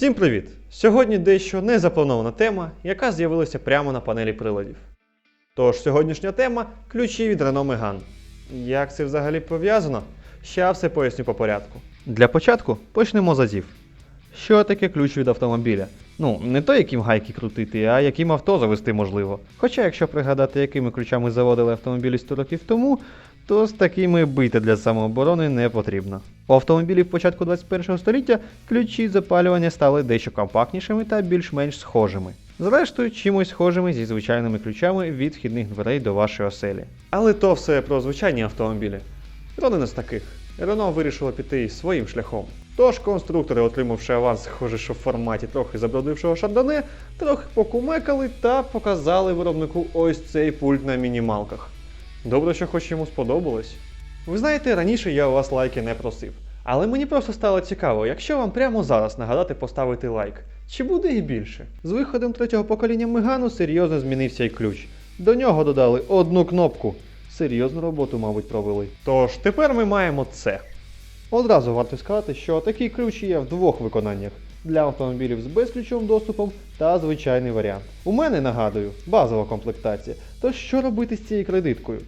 Всім привіт! Сьогодні дещо незапланована тема, яка з'явилася прямо на панелі приладів. Тож сьогоднішня тема ключі від Renault Megane. Як це взагалі пов'язано? Ща все поясню по порядку. Для початку почнемо з азів. Що таке ключ від автомобіля? Ну, не той, яким гайки крутити, а яким авто завести можливо. Хоча, якщо пригадати, якими ключами заводили автомобілі 100 років тому, то з такими бити для самооборони не потрібно. У автомобілів початку 21 століття ключі запалювання стали дещо компактнішими та більш-менш схожими. Зрештою, чимось схожими зі звичайними ключами від вхідних дверей до вашої оселі. Але то все про звичайні автомобілі. Не з таких. Рено вирішило піти своїм шляхом. Тож конструктори, отримавши аванс, схоже, що в форматі трохи забродившого шардоне, трохи покумекали та показали виробнику ось цей пульт на мінімалках. Добре, що хоч йому сподобалось. Ви знаєте, раніше я у вас лайки не просив. Але мені просто стало цікаво, якщо вам прямо зараз нагадати поставити лайк, чи буде їх більше? З виходом третього покоління Мегану серйозно змінився і ключ. До нього додали одну кнопку. Серйозну роботу, мабуть, провели. Тож тепер ми маємо це. Одразу варто сказати, що такий ключ є в двох виконаннях для автомобілів з безключовим доступом та звичайний варіант. У мене, нагадую, базова комплектація. Тож що робити з цією кредиткою?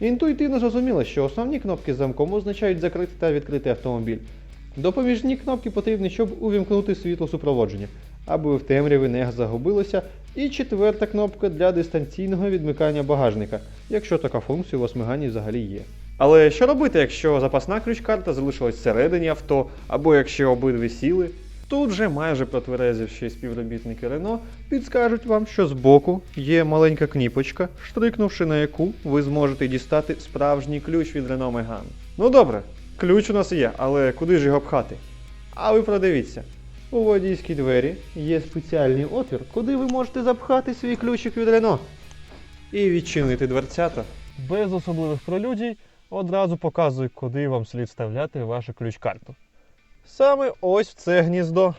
Інтуїтивно зрозуміло, що основні кнопки з замком означають закрити та відкрити автомобіль. Допоміжні кнопки потрібні, щоб увімкнути світло супроводження, аби в темряві не загубилося. І четверта кнопка для дистанційного відмикання багажника, якщо така функція у вас в взагалі є. Але що робити, якщо запасна ключ-карта залишилась всередині авто, або якщо обидві сіли? Тут же майже протверезівші співробітники Рено підскажуть вам, що збоку є маленька кніпочка, штрикнувши на яку ви зможете дістати справжній ключ від Renault Megane. Ну добре, ключ у нас є, але куди ж його пхати? А ви продивіться. У водійській двері є спеціальний отвір, куди ви можете запхати свій ключик від Рено. І відчинити дверцята. Без особливих прелюдій одразу показую, куди вам слід вставляти вашу ключ-карту. Саме ось в це гніздо.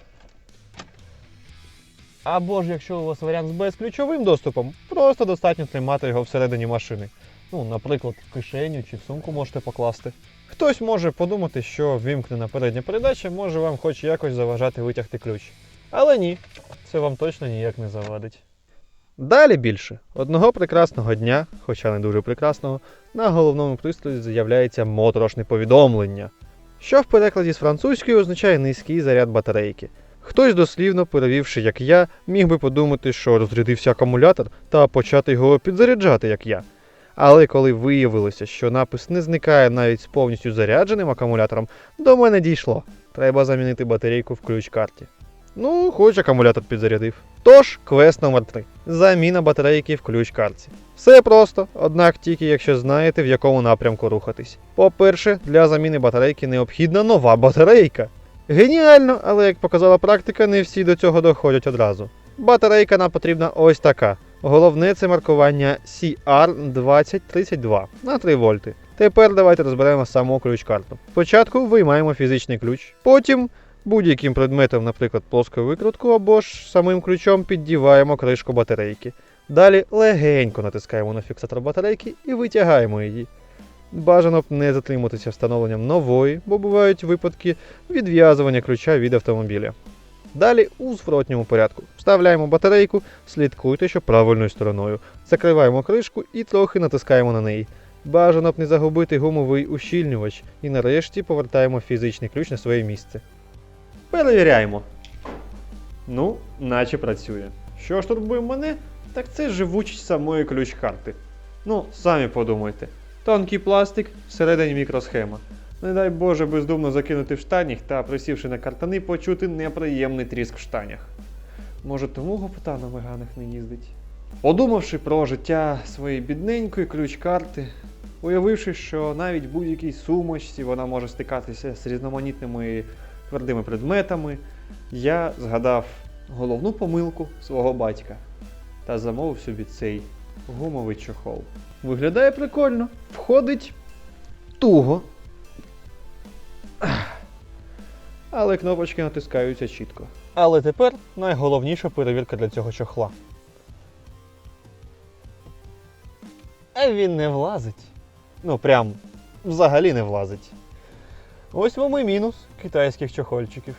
Або ж, якщо у вас варіант з безключовим доступом, просто достатньо тримати його всередині машини. Ну, наприклад, в кишеню чи в сумку можете покласти. Хтось може подумати, що вімкнена передня передача може вам хоч якось заважати витягти ключ. Але ні, це вам точно ніяк не завадить. Далі більше. Одного прекрасного дня, хоча не дуже прекрасного, на головному пристрої з'являється моторошне повідомлення, що в перекладі з французької означає низький заряд батарейки. Хтось дослівно, перевівши, як я, міг би подумати, що розрядився акумулятор та почати його підзаряджати, як я. Але коли виявилося, що напис не зникає навіть з повністю зарядженим акумулятором, до мене дійшло. Треба замінити батарейку в ключ-карті. Ну, хоч акумулятор підзарядив. Тож, квест номер 3 Заміна батарейки в ключ-картці. Все просто, однак тільки якщо знаєте, в якому напрямку рухатись. По-перше, для заміни батарейки необхідна нова батарейка. Геніально, але як показала практика, не всі до цього доходять одразу. Батарейка нам потрібна ось така. Головне це маркування CR2032 на 3 вольти. Тепер давайте розберемо саму ключ-карту. Спочатку виймаємо фізичний ключ, потім будь-яким предметом, наприклад, плоскою викруткою або ж самим ключом піддіваємо кришку батарейки. Далі легенько натискаємо на фіксатор батарейки і витягаємо її. Бажано б не затримуватися встановленням нової, бо бувають випадки відв'язування ключа від автомобіля. Далі у зворотньому порядку вставляємо батарейку, слідкуйте, що правильною стороною. Закриваємо кришку і трохи натискаємо на неї. Бажано б не загубити гумовий ущільнювач і нарешті повертаємо фізичний ключ на своє місце. Перевіряємо. Ну, наче працює. Що ж турбує мене, так це живучість самої ключ-карти. Ну, самі подумайте. Тонкий пластик, всередині мікросхема. Не дай Боже бездумно закинути в штанях та, присівши на картани, почути неприємний тріск в штанях. Може, тому гопота на меганах не їздить? Подумавши про життя своєї бідненької ключ-карти, уявивши, що навіть будь-якій сумочці вона може стикатися з різноманітними твердими предметами, я згадав головну помилку свого батька та замовив собі цей гумовий чохол. Виглядає прикольно, входить туго. Але кнопочки натискаються чітко. Але тепер найголовніша перевірка для цього чохла. А він не влазить. Ну, прям взагалі не влазить. Ось вам і мінус китайських чохольчиків.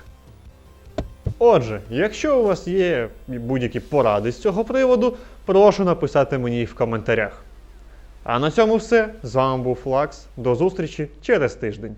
Отже, якщо у вас є будь-які поради з цього приводу, прошу написати мені в коментарях. А на цьому все. З вами був Флакс. До зустрічі через тиждень.